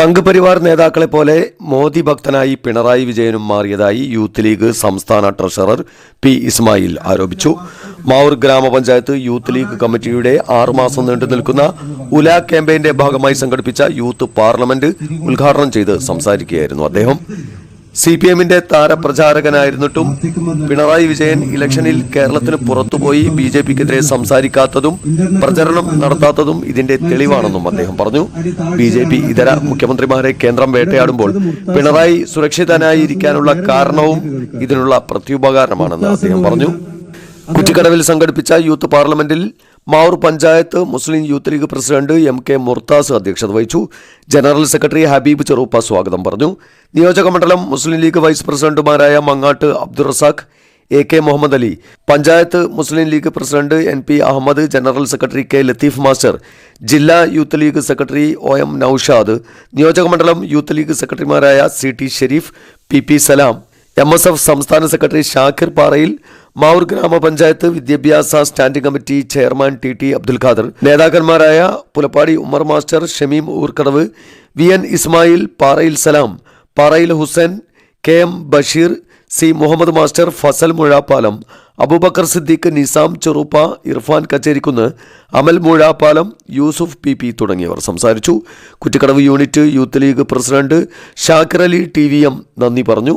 സംഘപരിവാർ നേതാക്കളെ പോലെ മോദി ഭക്തനായി പിണറായി വിജയനും മാറിയതായി യൂത്ത് ലീഗ് സംസ്ഥാന ട്രഷറർ പി ഇസ്മായിൽ ആരോപിച്ചു. മാവൂർ ഗ്രാമപഞ്ചായത്ത് യൂത്ത് ലീഗ് കമ്മിറ്റിയുടെ ആറുമാസം നീണ്ടു നിൽക്കുന്ന ഉല ക്യാമ്പയിന്റെ ഭാഗമായി സംഘടിപ്പിച്ച യൂത്ത് പാർലമെന്റ് ഉദ്ഘാടനം ചെയ്ത് സംസാരിക്കുകയായിരുന്നു അദ്ദേഹം. സി പി എമ്മിന്റെ താരപ്രചാരകനായിരുന്നിട്ടും പിണറായി വിജയൻ ഇലക്ഷനിൽ കേരളത്തിന് പുറത്തുപോയി ബി ജെ പിക്കെതിരെ സംസാരിക്കാത്തതും പ്രചരണം നടത്താത്തതും ഇതിന്റെ തെളിവാണെന്നും അദ്ദേഹം പറഞ്ഞു. ബി ജെ പി ഇതര മുഖ്യമന്ത്രിമാരെ കേന്ദ്രം വേട്ടയാടുമ്പോൾ പിണറായി സുരക്ഷിതനായിരിക്കാനുള്ള കാരണവും ഇതിനുള്ള പ്രത്യുപകാരമാണെന്ന് അദ്ദേഹം പറഞ്ഞു. കുറ്റിക്കടവിൽ സംഘടിപ്പിച്ച യൂത്ത് പാർലമെന്റിൽ Mavoor panchayat Muslim youth league president M K Murthas അധ്യക്ഷത വഹിച്ചു. ജനറൽ സെക്രട്ടറി ഹബീബ് ചെറൂപ്പ സ്വാഗതം പറഞ്ഞു. നിയോജക മണ്ഡലം മുസ്ലിം ലീഗ് വൈസ് പ്രസിഡന്റുമാരായ Mangattu Abdurazak A K Muhammad Ali panchayat Muslim league president N P Ahmed general secretary K Latheef master ജില്ലാ youth league secretary O M Noushad നിയോജക മണ്ഡലം യൂത്ത് ലീഗ് സെക്രട്ടറിമാരായ C T Shereef P P Salam M S F സംസ്ഥാന secretary Shakir Parayil Mavoor ഗ്രാമപഞ്ചായത്ത് വിദ്യാഭ്യാസ standing committee chairman T T Abdul Khader നേതാക്കന്മാരായ Pulappadi Ummer master Shameem Oorkadavu V N Ismail Parayil Salam Parayil Hussain K M Basheer C Muhammad master Fasal Muzhappalam Abubakar Siddique Nizam Cheruppa Irfan Kacherikunnu Amal Muzhappalam Yusuf P P തുടങ്ങിയവർ സംസാരിച്ചു. Kuttikkadavu unit youth league president Shakir Ali T V M നന്ദി പറഞ്ഞു.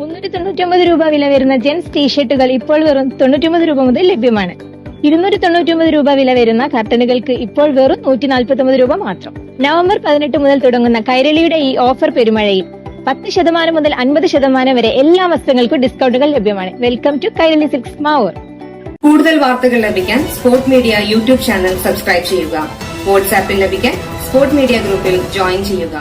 മുന്നൂറ്റി തൊണ്ണൂറ്റി ഒമ്പത് രൂപ വില വരുന്ന ജെൻസ് ടീഷർട്ടുകൾ ഇപ്പോൾ വെറും തൊണ്ണൂറ്റി ഒമ്പത് രൂപ മുതൽ ലഭ്യമാണ്. ഇരുന്നൂറ്റി തൊണ്ണൂറ്റി ഒമ്പത് രൂപ വില വരുന്ന കർട്ടനുകൾക്ക് ഇപ്പോൾ വെറും നൂറ്റി നാൽപ്പത്തി ഒമ്പത് രൂപ മാത്രം. നവംബർ പതിനെട്ട് മുതൽ തുടങ്ങുന്ന കൈരളിയുടെ ഈ ഓഫർ പെരുമഴയിൽ പത്ത് ശതമാനം മുതൽ അൻപത് ശതമാനം വരെ എല്ലാ വസ്തുക്കൾക്കും ഡിസ്കൗണ്ടുകൾ ലഭ്യമാണ്. Welcome to Kairali six Mavoor. കൂടുതൽ വാർത്തകൾ ലഭിക്കാൻ sport media YouTube channel subscribe ചെയ്യുക. വാട്സാപ്പിൽ ലഭിക്കാൻ സ്പോർട് മീഡിയ ഗ്രൂപ്പിൽ ജോയിൻ ചെയ്യുക.